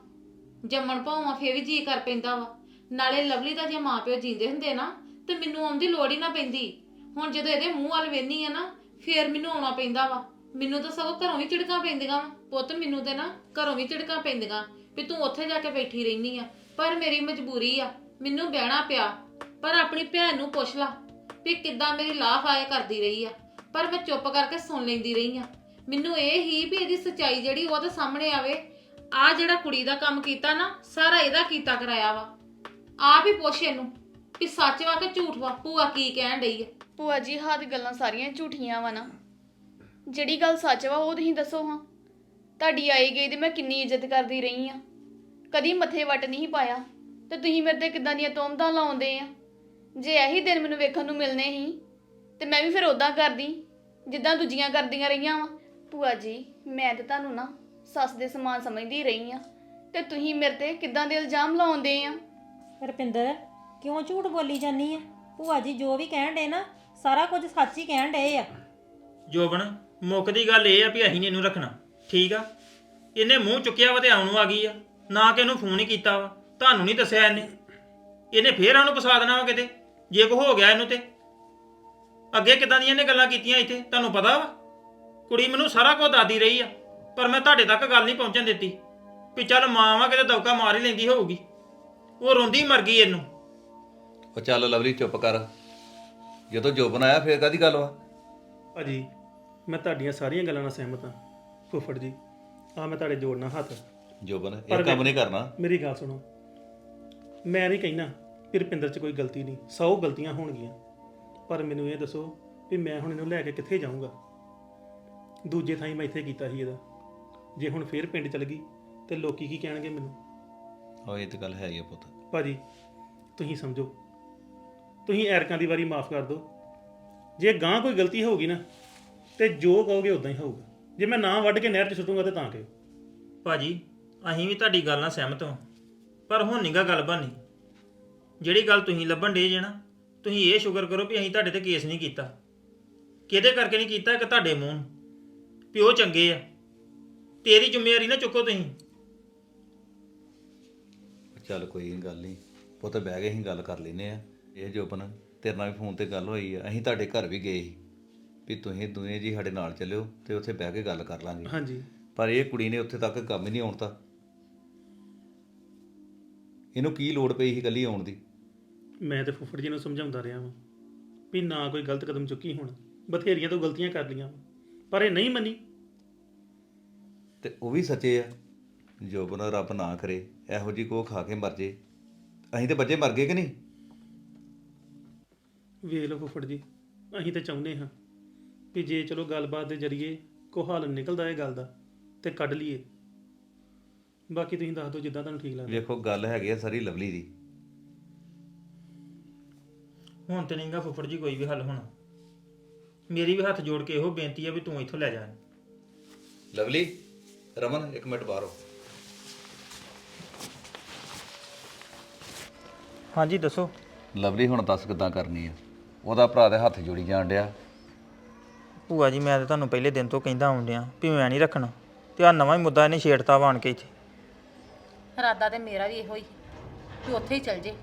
ਜੰਮਣ ਭਾਵਾਂ ਫੇਰ ਵੀ ਜੀ ਕਰ ਪੈਂਦਾ ਵਾ। ਨਾਲੇ ਲਵਲੀ ਦਾ ਜੇ ਮਾਪਿਓ ਜੀਂਦੇ ਹੁੰਦੇ ਨਾ, ਤੇ ਮੈਨੂੰ ਆਉਣ ਦੀ ਲੋੜ ਹੀ ਨਾ ਪੈਂਦੀ। ਹੁਣ ਜਦੋਂ ਇਹਦੇ ਮੂੰਹ ਵੱਲ ਵੇਖਨੀ ਆ ਨਾ, ਫੇਰ ਮੈਨੂੰ ਆਉਣਾ ਪੈਂਦਾ ਵਾ। ਮੈਨੂੰ ਤਾਂ ਸਗੋਂ ਘਰੋਂ ਵੀ ਝਿੜਕਾਂ ਪੈਂਦੀਆਂ ਵਾਂ। ਪੁੱਤ, ਮੈਨੂੰ ਤੇ ਨਾ ਘਰੋਂ ਵੀ ਝਿੜਕਾਂ ਪੈਂਦੀਆਂ। ਵੀ ਤੂੰ ਉੱਥੇ ਜਾ ਕੇ ਬੈਠੀ ਰਹਿਨੀ ਆ। ਪਰ ਮੇਰੀ ਮਜਬੂਰੀ ਆ। ਮੈਨੂੰ ਬਹਿਣਾ ਪਿਆ। ਪਰ ਆਪਣੀ ਭੈਣ ਨੂੰ ਪੁੱਛ ਲਾ ਵੀ ਕਿੱਦਾਂ ਮੇਰੀ ਲਾਫ ਆਏ ਕਰਦੀ ਰਹੀ ਆ। ਪਰ ਮੈਂ ਚੁੱਪ ਕਰਕੇ ਸੁਣ ਲੈਂਦੀ ਰਹੀ ਆ। ਮੈਨੂੰ ਇਹ ਹੀ ਵੀ ਇਹਦੀ ਸੱਚਾਈ ਜਿਹੜੀ ਉਹਦੇ ਸਾਹਮਣੇ ਆਵੇ। ਆ ਜਿਹੜਾ ਕੁੜੀ ਦਾ ਕੰਮ ਕੀਤਾ ਨਾ, ਸਾਰਾ ਇਹਦਾ ਕੀਤਾ ਕਰਾਇਆ ਵਾ। ਆਪ ਹੀ ਪੁੱਛ ਇਹਨੂੰ ਵੀ ਸੱਚ ਵਾ ਕਿ ਝੂਠ ਵਾ? ਭੂਆ ਕੀ ਕਹਿਣ ਡਈ ਆ? ਭੂਆ ਜੀ ਹੱਦ ਗੱਲਾਂ ਸਾਰੀਆਂ ਝੂਠੀਆਂ ਵਾ ਨਾ। ਜਿਹੜੀ ਗੱਲ ਸੱਚ ਵਾ ਉਹ ਤੁਸੀਂ ਦੱਸੋ ਹਾਂ। ਤੁਹਾਡੀ ਆਈ ਗਈ ਤੇ ਮੈਂ ਕਿੰਨੀ ਇੱਜ਼ਤ ਕਰਦੀ ਰਹੀ ਆ ਕਦੀ ਮੱਥੇ ਵੱਟ ਨਹੀਂ ਪਾਇਆ। ਤੇ ਤੁਸੀਂ ਮੇਰੇ ਤੇ ਕਿਦਾਂ ਦੀਆਂ ਤੋਮਤਾਂ ਲਾਉਂਦੇ ਆ? ਜੇ ਇਹੀ ਦਿਨ ਮੈਨੂੰ ਵੇਖਣ ਨੂੰ ਮਿਲਨੇ ਸੀ ਤੇ ਮੈਂ ਵੀ ਫਿਰ ਉਦਾਂ ਕਰਦੀ ਜਿੱਦਾਂ ਦੂਜੀਆਂ ਕਰਦੀਆਂ ਰਹੀਆਂ ਵਾ। ਭੂਆ ਜੀ ਮੈਂ ਤੇ ਤੁਹਾਨੂੰ ਨਾ ਸੱਸ ਦੇ ਸਮਾਨ ਸਮਝਦੀ ਰਹੀ ਆ ਤੇ ਤੁਸੀਂ ਮੇਰੇ ਤੇ ਕਿਦਾਂ ਦੇ ਇਲਜ਼ਾਮ ਲਾਉਂਦੇ ਆ? ਰਪਿੰਦਰ ਕਿਉਂ ਝੂਠ ਬੋਲੀ ਜਾਨੀ ਆ? ਭੂਆ ਜੀ ਜੋ ਵੀ ਕਹਿਣ ਡੇ ਨਾ ਸਾਰਾ ਕੁਝ ਸੱਚ ਹੀ ਕਹਿਣ ਡੇ ਆ। ਜੋਬਨ ਮੁੱਕ ਦੀ ਗੱਲ ਇਹ ਆ ਵੀ ਅਸੀਂ ਇਹਨੂੰ ਰੱਖਣਾ ਠੀਕ ਆ? ਇਹਨੇ ਮੂੰਹ ਚੁੱਕਿਆ ਵਾ ਤੇ ਆਉਣ ਨੂੰ ਆ ਗਈ ਆ। ਨਾ ਕਿ ਇਹਨੂੰ ਫੋਨ ਹੀ ਕੀਤਾ ਵਾ ਤੁਹਾਨੂੰ ਨਹੀਂ ਦੱਸਿਆ ਇਹਨੇ। ਇਹਨੇ ਫੇਰ ਉਹਨੂੰ ਫਸਾ ਦੇਣਾ ਵਾ ਕਿਤੇ ਜੇ ਕੋ ਹੋ ਗਿਆ ਇਹਨੂੰ ਤੇ। ਅੱਗੇ ਕਿਦਾਂ ਦੀਆਂ ਇਹਨੇ ਗੱਲਾਂ ਕੀਤੀਆਂ ਇੱਥੇ ਤੁਹਾਨੂੰ ਪਤਾ ਵਾ? ਕੁੜੀ ਮੈਨੂੰ ਸਾਰਾ ਕੁਝ ਦੱਸਦੀ ਰਹੀ ਆ ਪਰ ਮੈਂ ਤੁਹਾਡੇ ਤੱਕ ਗੱਲ ਨਹੀਂ ਪਹੁੰਚਣ ਦਿੱਤੀ। ਵੀ ਚੱਲ ਮਾਂ ਵਾ ਕਿਤੇ ਦੌਕਾ ਮਾਰ ਹੀ ਲੈਂਦੀ ਹੋਊਗੀ। ਉਹ ਰੋਂਦੀ ਮਰ ਗਈ ਇਹਨੂੰ। ਉਹ ਚੱਲ ਲਵਲੀ ਚੁੱਪ ਕਰ। ਜਦੋਂ ਜੋਬਨ ਆਇਆ ਫੇਰ ਕਾਦੀ ਗੱਲ ਵਾ? ਭਾਜੀ ਮੈਂ ਤੁਹਾਡੀਆਂ ਸਾਰੀਆਂ ਗੱਲਾਂ ਨਾਲ ਸਹਿਮਤ ਹਾਂ। ਫੁੱਫੜ ਜੀ ਆ ਮੈਂ ਤੁਹਾਡੇ ਜੋੜਨਾ ਹੱਥ। ਜੋਬਨ ਪਰ ਇਹ ਕੰਮ ਨਹੀਂ ਕਰਨਾ। ਮੇਰੀ ਗੱਲ ਸੁਣੋ। ਮੈਂ ਨਹੀਂ ਕਹਿਣਾ ਕਿ ਰੁਪਿੰਦਰ 'ਚ ਕੋਈ ਗਲਤੀ ਨਹੀਂ। 100 ਗਲਤੀਆਂ ਹੋਣਗੀਆਂ। ਪਰ ਮੈਨੂੰ ਇਹ ਦੱਸੋ ਵੀ ਮੈਂ ਹੁਣ ਇਹਨੂੰ ਲੈ ਕੇ ਕਿੱਥੇ ਜਾਊਂਗਾ? ਦੂਜੇ ਥਾਂ ਹੀ ਮੈਂ ਇੱਥੇ ਕੀਤਾ ਸੀ ਇਹਦਾ। ਜੇ ਹੁਣ ਫੇਰ ਪਿੰਡ ਚਲ ਗਈ ਤੇ ਲੋਕੀ ਕੀ ਕਹਿਣਗੇ ਮੈਨੂੰ? ਉਹ ਇਹ ਤਾਂ ਗੱਲ ਹੈ ਹੀ ਆ ਪੁੱਤ। ਭਾਜੀ ਤੁਸੀਂ ਸਮਝੋ। ਤੁਸੀਂ ਐਰਕਾਂ ਦੀ ਵਾਰੀ ਮਾਫ ਕਰ ਦਿਓ। ਜੇ ਗਾਂ ਕੋਈ ਗਲਤੀ ਹੋਊਗੀ ਨਾ ਤੇ ਜੋ ਕਹੋਗੇ ਉਦਾਂ ਹੀ ਹੋਊਗਾ। ਜੇ ਮੈਂ ਨਾ ਵੱਢ ਕੇ ਨਹਿਰ 'ਚ ਸੁੱਟੂਗਾ ਤੇ ਤਾਂ ਕਿ ਭਾਜੀ ਅਸੀਂ ਵੀ ਤੁਹਾਡੀ ਗੱਲ ਨਾਲ ਸਹਿਮਤ ਹਾਂ ਪਰ ਹੁਣ ਨਿਗਾ ਗੱਲ ਬਾਨੀ ਜਿਹੜੀ ਗੱਲ ਤੁਸੀਂ ਲੱਭਣ ਡੇ ਜੇ ਨਾ ਤੁਸੀਂ ਇਹ ਸ਼ੁਕਰ ਕਰੋ ਵੀ ਅਸੀਂ ਤੁਹਾਡੇ ਤੇ ਕੇਸ ਨਹੀਂ ਕੀਤਾ। ਕਿਹਦੇ ਕਰਕੇ ਨਹੀਂ ਕੀਤਾ? ਕਿ ਤੁਹਾਡੇ ਮੂੰਹ ਨੂੰ। ਵੀ ਉਹ ਚੰਗੇ ਆ। ਤੇਰੀ ਜ਼ਿੰਮੇਵਾਰੀ ਨਾ ਚੁੱਕੋ ਤੁਸੀਂ। ਚੱਲ ਕੋਈ ਗੱਲ ਨਹੀਂ। ਪੁੱਤ ਬਹਿ ਕੇ ਅਸੀਂ ਗੱਲ ਕਰ ਲੈਨੇ ਆ। ਇਹ ਜੋਬਨ ਤੇਰੇ ਨਾਲ ਵੀ ਫੋਨ ਤੇ ਗੱਲ ਹੋਈ ਆ। ਅਸੀਂ ਤੁਹਾਡੇ ਘਰ ਵੀ ਗਏ ਸੀ। ਵੀ ਤੁਸੀਂ ਦੋਵੇਂ ਜੀ ਸਾਡੇ ਨਾਲ ਚੱਲਿਓ ਤੇ ਉੱਥੇ ਬਹਿ ਕੇ ਗੱਲ ਕਰ ਲਾਂਗੇ। ਹਾਂਜੀ। ਪਰ ਇਹ ਕੁੜੀ ਨੇ ਉੱਥੇ ਤੱਕ ਕੰਮ ਹੀ ਨਹੀਂ ਆਉਣ ਤਾਂ ਇਹਨੂੰ ਕੀ ਲੋੜ ਪਈ ਸੀ ਇਕੱਲੀ ਆਉਣ ਦੀ? ਮੈਂ ਤੇ ਫੁੱਫੜ ਜੀ ਨੂੰ ਸਮਝਾਉਂਦਾ ਰਿਹਾ ਵਾਂ ਵੀ ਨਾ ਕੋਈ ਗਲਤ ਕਦਮ ਚੁੱਕੀ ਹੁਣ। ਬਥੇਰੀਆਂ ਤੋਂ ਗਲਤੀਆਂ ਕਰ ਲੀਆਂ ਵਾਂ। ਪਰ ਇਹ ਨਹੀਂ ਮੰਨੀ। ਤੇ ਉਹ ਵੀ ਸੱਚੇ ਆ। ਜੋਬਨ ਰੱਬ ਨਾ ਕਰੇ ਇਹੋ ਜੀ ਕੋ ਖਾ ਕੇ ਮਰ ਜੇ। ਅਸੀਂ ਤੇ ਬੱਚੇ ਮਰ ਗਏ ਕਿ ਨਹੀਂ? ਵੇਖ ਲਓ ਫੁੱਫੜ ਜੀ ਅਸੀਂ ਤੇ ਚਾਹੁੰਦੇ ਹਾਂ ਵੀ ਜੇ ਚਲੋ ਗੱਲਬਾਤ ਦੇ ਜਰੀਏ ਕੋ ਹੱਲ ਨਿਕਲਦਾ ਇਹ ਗੱਲ ਦਾ ਤੇ ਕੱਢ ਲਈਏ। ਬਾਕੀ ਤੁਸੀਂ ਦੱਸ ਦਿਓ ਜਿੱਦਾਂ ਤੁਹਾਨੂੰ ਠੀਕ ਲੱਗਦਾ। ਵੇਖੋ ਗੱਲ ਹੈਗੀ ਆ ਸਾਰੀ ਲਵਲੀ ਦੀ। ਹੁਣ ਤੇ ਨਹੀਂਗਾ ਫੁੱਫੜ ਜੀ ਕੋਈ ਵੀ ਹੱਲ ਹੋਣਾ। ਮੇਰੀ ਵੀ ਹੱਥ ਜੋੜ ਕੇ ਇਹੋ ਬੇਨਤੀ ਆ ਵੀ ਤੂੰ ਇੱਥੋਂ ਲੈ ਜਾ। ਲਵਲੀ ਰਮਨ ਇੱਕ ਮਿੰਟ ਬਾਹਰੋਂ ਹਾਂਜੀ ਦੱਸੋ। ਲਵਲੀ ਹੁਣ ਦੱਸ ਕਿੱਦਾਂ ਕਰਨੀ ਆ। ਉਹਦਾ ਭਰਾ ਦੇ ਹੱਥ ਜੋੜੀ ਜਾਣ ਡਿਆ। ਭੂਆ ਜੀ ਮੈਂ ਤਾਂ ਤੁਹਾਨੂੰ ਪਹਿਲੇ ਦਿਨ ਤੋਂ ਕਹਿੰਦਾ ਆਉਂਦਿਆਂ ਵੀ ਮੈਂ ਨਹੀਂ ਰੱਖਣਾ ਤੇ ਆ ਨਵਾਂ ਹੀ ਮੁੱਦਾ ਇਹਨੇ ਛੇੜਤਾ ਵਾਣ ਕੇ ਇੱਥੇ। ਇਰਾਦਾ ਤੇ ਮੇਰਾ ਵੀ ਇਹੋ ਹੀ ਕਿ ਉੱਥੇ ਹੀ ਚਲ ਜੇ।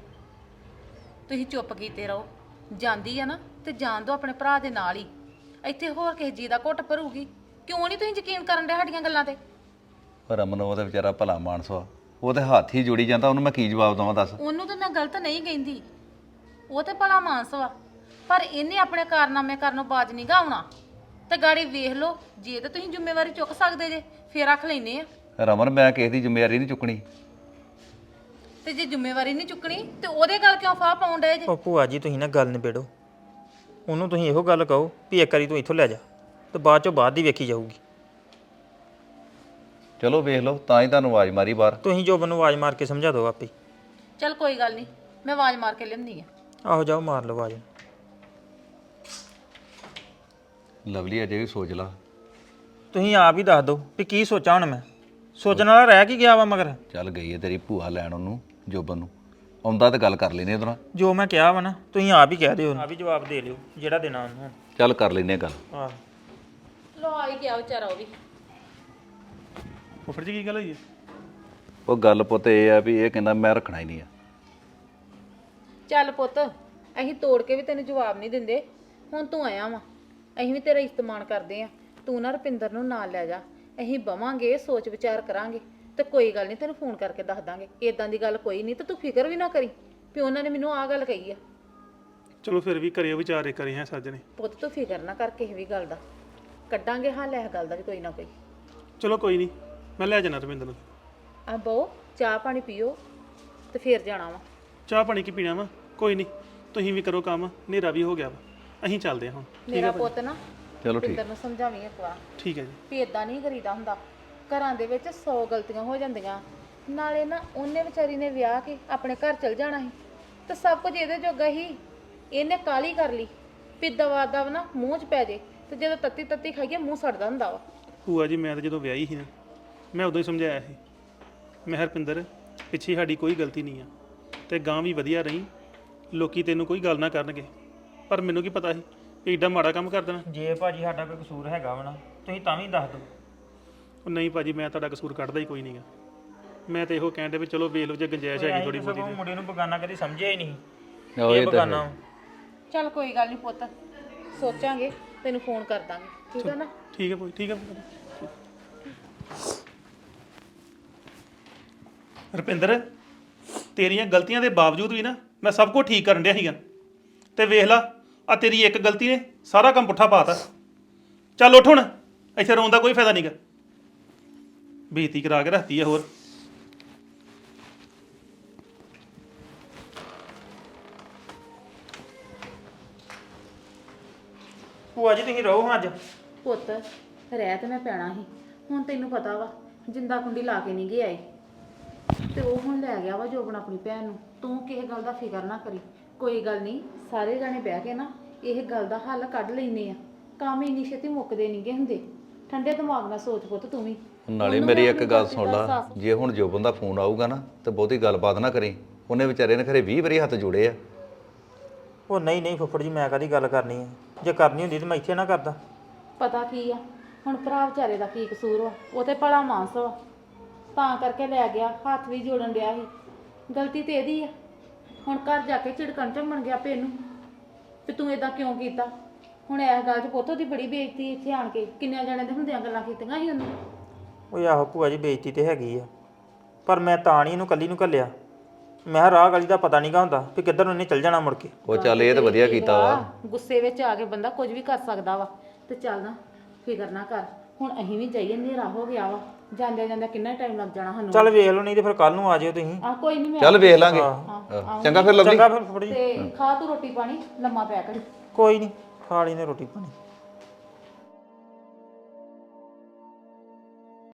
ਤੁਸੀਂ ਚੁੱਪ ਕੀਤੇ ਰਹੋ। ਜਾਂਦੀ ਆ ਨਾ ਤੇ ਜਾਣ ਦੋ ਆਪਣੇ ਭਰਾ ਦੇ ਨਾਲ ਹੀ। ਇੱਥੇ ਹੋਰ ਕਿਸੇ ਜੀ ਦਾ ਘੁੱਟ ਭਰੂਗੀ। ਕਿਉਂ ਨਹੀਂ ਤੁਸੀਂ ਯਕੀਨ ਕਰਨ ਦੇ ਸਾਡੀਆਂ ਗੱਲਾਂ ਤੇ? ਪਰ ਰਮਨ ਉਹਦਾ ਵਿਚਾਰਾ ਭਲਾ ਮਾਨਸ ਵਾ। ਉਹਦੇ ਹੱਥ ਹੀ ਜੋੜੀ ਜਾਂਦਾ ਉਹਨੂੰ ਮੈਂ ਕੀ ਜਵਾਬ ਦਵਾਂ ਦੱਸ? ਉਹਨੂੰ ਤਾਂ ਮੈਂ ਗਲਤ ਨਹੀਂ ਕਹਿੰਦੀ। ਉਹ ਤੇ ਭਲਾ ਮਾਨਸ ਵਾ। ਪਰ ਇਹਨੇ ਆਪਣੇ ਕਾਰਨਾਮੇ ਕਰਨੋਂ ਬਾਜ ਨਹੀਂ ਗਾਉਣਾ ਤੇ ਗਾੜੀ ਵੇਖ ਲਓ ਜੇ ਤਾਂ ਤੁਸੀਂ ਜ਼ਿੰਮੇਵਾਰੀ ਚੁੱਕ ਸਕਦੇ ਜੇ ਫੇਰ ਰੱਖ ਲੈਨੇ ਆ। ਰਮਨ ਮੈਂ ਕਿਸੇ ਦੀ ਜ਼ਿੰਮੇਵਾਰੀ ਨਹੀਂ ਚੁੱਕਣੀ। ਤੇ ਜੇ ਜ਼ਿੰਮੇਵਾਰੀ ਨਹੀਂ ਚੁੱਕਣੀ ਤੇ ਉਹਦੇ ਗੱਲ ਕਿਉਂ ਫਾਹ ਪਾਉਣ ਡਏ ਜੇ? ਉਹ ਭੂਆ ਜੀ ਤੁਸੀਂ ਨਾ ਗੱਲ ਨਿਬੇੜੋ। ਉਹਨੂੰ ਤੁਸੀਂ ਇਹੋ ਗੱਲ ਕਹੋ ਵੀ ਇੱਕ ਵਾਰੀ ਤੂੰ ਇੱਥੋਂ ਲੈ ਜਾ ਤੇ ਬਾਅਦ ਚੋਂ ਬਾਅਦ ਦੀ ਵੇਖੀ ਜਾਊਗੀ। ਚਲੋ ਵੇਖ ਲਓ ਤਾਂ ਹੀ ਤੁਹਾਨੂੰ ਆਵਾਜ਼ ਮਾਰੀ ਬਾਹਰ। ਤੁਸੀਂ ਜੋਬਨ ਨੂੰ ਆਵਾਜ਼ ਮਾਰ ਕੇ ਸਮਝਾ ਦਿਓ ਆਪੇ। ਚੱਲ ਕੋਈ ਗੱਲ ਨਹੀਂ ਮੈਂ ਆਵਾਜ਼ ਮਾਰ ਕੇ ਲਿਆਉਂਦੀ ਆ ਆਹੋ ਜਾਓ ਮਾਰ ਲਓ ਆਵਾਜ਼। ਲਵਲੀ ਅਜੇ ਵੀ ਸੋਚ ਲਾ। ਤੁਸੀਂ ਆਪ ਹੀ ਦੱਸ ਦਿਓ ਵੀ ਕੀ ਸੋਚਾਂ ਹੁਣ ਮੈਂ। ਸੋਚਣ ਵਾਲਾ ਰਹਿ ਕੀ ਗਿਆ ਵਾ ਮਗਰ? ਚੱਲ ਗਈ ਹੈ ਤੇਰੀ ਭੂਆ ਲੈਣ ਉਹਨੂੰ ਜੋਬਨ ਨੂੰ। ਆਉਂਦਾ ਤਾਂ ਗੱਲ ਕਰ ਲੈਨੇ ਉਹਦੇ ਜੋ ਮੈਂ ਕਿਹਾ ਵਾ ਨਾ ਤੁਸੀਂ ਆਪ ਹੀ ਕਹਿ ਦਿਓ ਆਪ ਹੀ ਜਵਾਬ ਦੇ ਲਿਓ ਜਿਹੜਾ ਦੇਣਾ ਉਹਨੂੰ। ਚੱਲ ਕਰ ਲੈਨੇ ਗੱਲ। ਆਹ। ਲੋ ਆ ਹੀ ਗਿਆ ਵਿਚਾਰਾ ਉਹ ਵੀ। ਫੁੱਫੜ ਜੀ ਕੀ ਗੱਲ ਹੋਈ ਹੈ ਉਹ ਗੱਲ ਪੁੱਤ ਇਹ ਆ ਵੀ ਇਹ ਕਹਿੰਦਾ ਮੈਂ ਰੱਖਣਾ ਹੀ ਨਹੀਂ ਆ। ਚੱਲ ਪੁੱਤ ਅਸੀਂ ਤੋੜ ਕੇ ਵੀ ਤੈਨੂੰ ਜਵਾਬ ਨਹੀਂ ਦਿੰਦੇ। ਹੁਣ ਤੂੰ ਆਇਆ ਵਾ। ਅਸੀਂ ਵੀ ਤੇਰਾ ਇਸਤਮਾਨ ਕਰਦੇ ਆ। ਤੂੰ ਨਾ ਰੁਪਿੰਦਰ ਨੂੰ ਨਾਲ ਲੈ ਜਾ। ਅਸੀਂ ਬਵਾਂਗੇ ਸੋਚ ਵਿਚਾਰ ਕਰਾਂਗੇ। ਤੇ ਕੋਈ ਗੱਲ ਨਹੀਂ ਤੈਨੂੰ ਫੋਨ ਕਰਕੇ ਦੱਸ ਦਾਂਗੇ। ਇਦਾਂ ਦੀ ਗੱਲ ਕੋਈ ਨਹੀਂ ਤੇ ਤੂੰ ਫਿਕਰ ਵੀ ਨਾ ਕਰੀ। ਵੀ ਉਹਨਾਂ ਨੇ ਮੈਨੂੰ ਆਹ ਗੱਲ ਕਹੀ ਆ। ਚਲੋ ਫਿਰ ਵੀ ਕਰਿਓ ਵਿਚਾਰ ਇੱਕ ਕਰੀ ਹੈ ਸੱਜਣੇ। ਪੁੱਤ ਤੂੰ ਫਿਕਰ ਨਾ ਕਰ ਕਿਸੇ ਵੀ ਗੱਲ ਦਾ। ਕੱਢਾਂਗੇ ਹੱਲ ਇਸ ਗੱਲ ਦਾ ਵੀ ਕੋਈ ਨਾ ਕੋਈ। ਚਲੋ ਕੋਈ ਨਹੀਂ ਮੈਂ ਲੈ ਜਾਣਾ ਰਵਿੰਦਰ ਨੂੰ। ਆ ਬਹੁ ਚਾਹ ਪਾਣੀ ਪੀਓ ਤੇ ਫੇਰ ਜਾਣਾ ਵਾ। ਚਾਹ ਪਾਣੀ ਕੀ ਪੀਣਾ ਵਾ? ਕੋਈ ਨਹੀਂ ਤੁਸੀਂ ਵੀ ਕਰੋ ਕੰਮ ਹਨੇਰਾ ਵੀ ਹੋ ਗਿਆ ਵਾ। ਅਸੀਂ ਚੱਲਦੇ ਹਾਂ ਹੁਣ। ਮੇਰਾ ਪੁੱਤ ਨਾ ਚਲੋ ਠੀਕ। ਪਿੰਦਰ ਨੂੰ ਸਮਝਾਵੀਂ ਇੱਕ ਵਾਰ। ਠੀਕ ਹੈ ਜੀ। ਵੀ ਇਦਾਂ ਨਹੀਂ ਕਰੀਦਾ ਹੁੰਦਾ। ਘਰਾਂ ਦੇ ਵਿੱਚ 100 ਗਲਤੀਆਂ ਹੋ ਜਾਂਦੀਆਂ। ਨਾਲੇ ਨਾ ਉਹਨੇ ਵਿਚਾਰੀ ਨੇ ਵਿਆਹ ਕੇ ਆਪਣੇ ਘਰ ਚਲ ਜਾਣਾ ਸੀ। ਤੇ ਸਭ ਕੁਝ ਇਹਦੇ ਜੋਗਾ ਹੀ। ਇਹਨੇ ਕਾਲੀ ਕਰ ਲਈ। ਵੀ ਦਵਾ ਦਵ ਨਾ ਮੂੰਹ 'ਚ ਪੈ ਜੇ। ਤੇ ਜਦੋਂ ਤੱਤੀ ਤੱਤੀ ਖਾਈਏ ਮੂੰਹ ਸੜਦਾ ਹੁੰਦਾ ਵਾ। ਭੂਆ ਜੀ ਮੈਂ ਤਾਂ ਜਦੋਂ ਵਿਆਹੀ ਸੀ ਨਾ ਮੈਂ ਉਦੋਂ ਹੀ ਸਮਝਾਇਆ ਸੀ। ਮੈਂ ਹਰਪਿੰਦਰ ਪਿੱਛੇ ਸਾਡੀ ਕੋਈ ਗਲਤੀ ਨਹੀਂ ਆ। ਤੇ ਗਾਂ ਵੀ ਵਧੀਆ ਰਹੀ। ਲੋਕੀ ਤੈਨੂੰ ਕੋਈ ਗੱਲ ਨਾ ਕਰਨਗੇ। ਪਰ ਮੈਨੂੰ ਕੀ ਪਤਾ ਸੀ ਵੀ ਏਡਾ ਮਾੜਾ ਕੰਮ ਕਰ ਦੇਣਾ। ਜੇ ਭਾਜੀ ਸਾਡਾ ਕੋਈ ਕਸੂਰ ਹੈਗਾ ਵਾ ਨਾ ਤੁਸੀਂ ਤਾਂ ਵੀ ਦੱਸ ਦਿਓ। ਉਹ ਨਹੀਂ ਭਾਜੀ ਮੈਂ ਤੁਹਾਡਾ ਕਸੂਰ ਕੱਢਦਾ ਹੀ ਕੋਈ ਨਹੀਂਗਾ ਮੈਂ ਤੇ ਇਹੋ ਕਹਿੰਦੇ ਵੀ ਚਲੋ ਵੇਖ ਲਓ ਜੇ ਗੁੰਜਾਇਸ਼ ਹੈਗੀ ਥੋੜੀ ਬਹੁਤੀ ਸਗੋਂ ਮੁੰਡੇ ਨੂੰ ਬਗਾਨਾ ਕਦੀ ਸਮਝਿਆ ਹੀ ਨਹੀਂ। ਉਹ ਇਹ ਤਾਂ ਬਗਾਨਾ। ਚੱਲ ਕੋਈ ਗੱਲ ਨਹੀਂ ਪੁੱਤ ਸੋਚਾਂਗੇ ਤੈਨੂੰ ਫੋਨ ਕਰ ਦਾਂਗੇ। ਠੀਕ ਹੈ ਨਾ? ਠੀਕ ਹੈ ਭਾਈ ਠੀਕ ਹੈ ਭਾਈ। ਰੁਪਿੰਦਰ ਤੇਰੀਆਂ ਗਲਤੀਆਂ ਦੇ ਬਾਵਜੂਦ ਵੀ ਨਾ ਮੈਂ ਸਭ ਕੁਝ ਠੀਕ ਕਰਨ ਡਿਆ ਸੀਗਾ। ਤੇ ਵੇਖ ਲਾ ਆ ਤੇਰੀ ਇੱਕ ਗਲਤੀ ਨੇ ਸਾਰਾ ਕੰਮ ਪੁੱਠਾ ਪਾਤਾ ਚੱਲ ਉੱਠ ਹੁਣ ਇੱਥੇ ਰੋਣ ਦਾ ਕੋਈ ਫਾਇਦਾ ਨਹੀਂਗਾ ਬੇਇੱਜ਼ਤੀ ਕਰਾ ਕੇ ਰੱਖਤੀ ਆ ਹੋਰ। ਭੂਆ ਜੀ ਤੁਸੀਂ ਰਹੋ ਹਾਂ ਅੱਜ। ਪੁੱਤ ਰਹਿ ਤੇ ਮੈਂ ਪੈਣਾ ਸੀ। ਹੁਣ ਤੈਨੂੰ ਪਤਾ ਵਾ ਜਿੰਦਾ ਕੁੰਡੀ ਲਾ ਕੇ ਨਹੀਂ ਗਿਆ ਏ ਤੇ ਉਹ ਹੁਣ ਲੈ ਗਿਆ ਵਾ ਜੋਬਨ ਆਪਣੀ ਭੈਣ ਨੂੰ। ਤੂੰ ਕਿਸੇ ਗੱਲ ਦਾ ਫਿਕਰ ਨਾ ਕਰੀ। ਕੋਈ ਗੱਲ ਨਹੀਂ ਸਾਰੇ ਜਾਣੇ ਬਹਿ ਕੇ ਨਾ ਇਹ ਗੱਲ ਦਾ ਹੱਲ ਕੱਢ ਲੈਨੇ ਆ। ਕੰਮ ਇੰਨੀ ਛੇਤੀ ਮੁੱਕਦੇ ਨਹੀਂਗੇ ਹੁੰਦੇ। ਠੰਡੇ ਦਿਮਾਗ ਨਾਲ ਸੋਚ ਪੁੱਤ ਤੂੰ ਵੀ। ਨਾਲੇ ਉਹਨੂੰ ਮੇਰੀ ਮੈਂ ਇੱਕ ਆਪਣੀ ਗੱਲ ਸੁਣ ਦਾ ਲਾ ਅਹਿਸਾਸ- ਜੇ ਹੁਣ ਜੋਬਨ ਦਾ ਫੋਨ ਆਊਗਾ ਨਾ ਤੇ ਬਹੁਤੀ ਗੱਲਬਾਤ ਨਾ ਕਰੀ। ਉਹਨੇ ਵਿਚਾਰੇ ਨੇ ਖਰੇ 20 ਵਾਰੀ ਹੱਥ ਜੋੜੇ ਆ। ਉਹ ਨਹੀਂ ਨਹੀਂ ਫੁੱਫੜ ਜੀ ਮੈਂ ਕਦੀ ਗੱਲ ਕਰਨੀ ਹੈ ਜੇ ਕਰਨੀ ਹੁੰਦੀ ਤਾਂ ਮੈਂ ਇੱਥੇ ਨਾ ਕਰਦਾ। ਪਤਾ ਕੀ ਆ ਹੁਣ ਭਰਾ ਵਿਚਾਰੇ ਦਾ ਕੀ ਕਸੂਰ ਵਾ? ਉਹ ਤੇ ਭਲਾ ਮਾਨਸ ਵਾ। ਤਾਂ ਕਰਕੇ ਲੈ ਗਿਆ ਹੱਥ ਵੀ ਜੋੜਨ ਡਿਆ ਸੀ। ਗਲਤੀ ਤੇ ਇਹਦੀ ਆ। ਹੁਣ ਘਰ ਜਾ ਕੇ ਝਿੜਕਣ ਝੰਮਣ ਗਿਆ ਪੇ ਨੂੰ। ਵੀ ਤੂੰ ਇਦਾਂ ਕਿਉਂ ਕੀਤਾ? ਹੁਣ ਇਸ ਗੱਲ 'ਚ ਪੁੱਤ ਉਹਦੀ ਬੜੀ ਬੇਇੱਜ਼ਤੀ ਇੱਥੇ ਆਣ ਕੇ ਕਿੰਨਿਆਂ ਜਣਿਆਂ ਦੇ ਹੁੰਦਿਆਂ ਗੱਲਾਂ ਕੀਤੀਆਂ ਸੀ ਉਹਨੇ। ਉਹ ਆਹੋ ਭੂਆ ਜੀ ਬੇਇੱਜ਼ਤੀ ਤੇ ਹੈਗੀ ਆ। ਪਰ ਮੈਂ ਤਾਂ ਨਹੀਂ ਇਹਨੂੰ ਕੱਲੀ ਨੂੰ ਕੱਲਿਆ ਮੈਂ ਕਿਹਾ ਰਾਹ ਗਲੀ ਦਾ ਪਤਾ ਨਹੀਂਗਾ ਹੁੰਦਾ ਵੀ ਕਿੱਧਰ ਨੂੰ ਇਹਨੇ ਚੱਲ ਜਾਣਾ ਮੁੜ ਕੇ। ਉਹ ਚੱਲ ਇਹ ਤਾਂ ਵਧੀਆ ਕੀਤਾ ਵਾ। ਗੁੱਸੇ ਵਿੱਚ ਆ ਕੇ ਬੰਦਾ ਕੁਝ ਵੀ ਕਰ ਸਕਦਾ ਵਾ। ਤੇ ਚੱਲ ਨਾ ਫਿਕਰ ਨਾ ਕਰ। ਹੁਣ ਅਸੀਂ ਵੀ ਜਾਈਏ ਹਨੇਰਾ ਹੋ ਗਿਆ ਵਾ। ਜਾਂਦੇ ਜਾਂਦੇ ਕਿੰਨਾ ਟਾਈਮ ਲੱਗ ਜਾਣਾ ਸਾਨੂੰ? ਚੱਲ ਵੇਖ ਲਓ ਨਹੀਂ ਤੇ ਫਿਰ ਕੱਲ ਨੂੰ ਆ ਜਿਓ ਤੁਸੀਂ। ਆ ਕੋਈ ਨਹੀਂ ਮੈਂ ਚੱਲ ਵੇਖ ਲਾਂਗੇ। ਚੰਗਾ ਫਿਰ ਲਵਲੀ। ਚੰਗਾ ਫਿਰ ਫੁੱਫੜ ਜੀ। ਤੇ ਖਾ ਤੂੰ ਰੋਟੀ ਪਾਣੀ ਲੰਮਾ ਪੈ ਕਰ ਕੋਈ ਨਹੀਂ ਖਾ ਲਈ ਨੇ ਰੋਟੀ ਪਾਣੀ।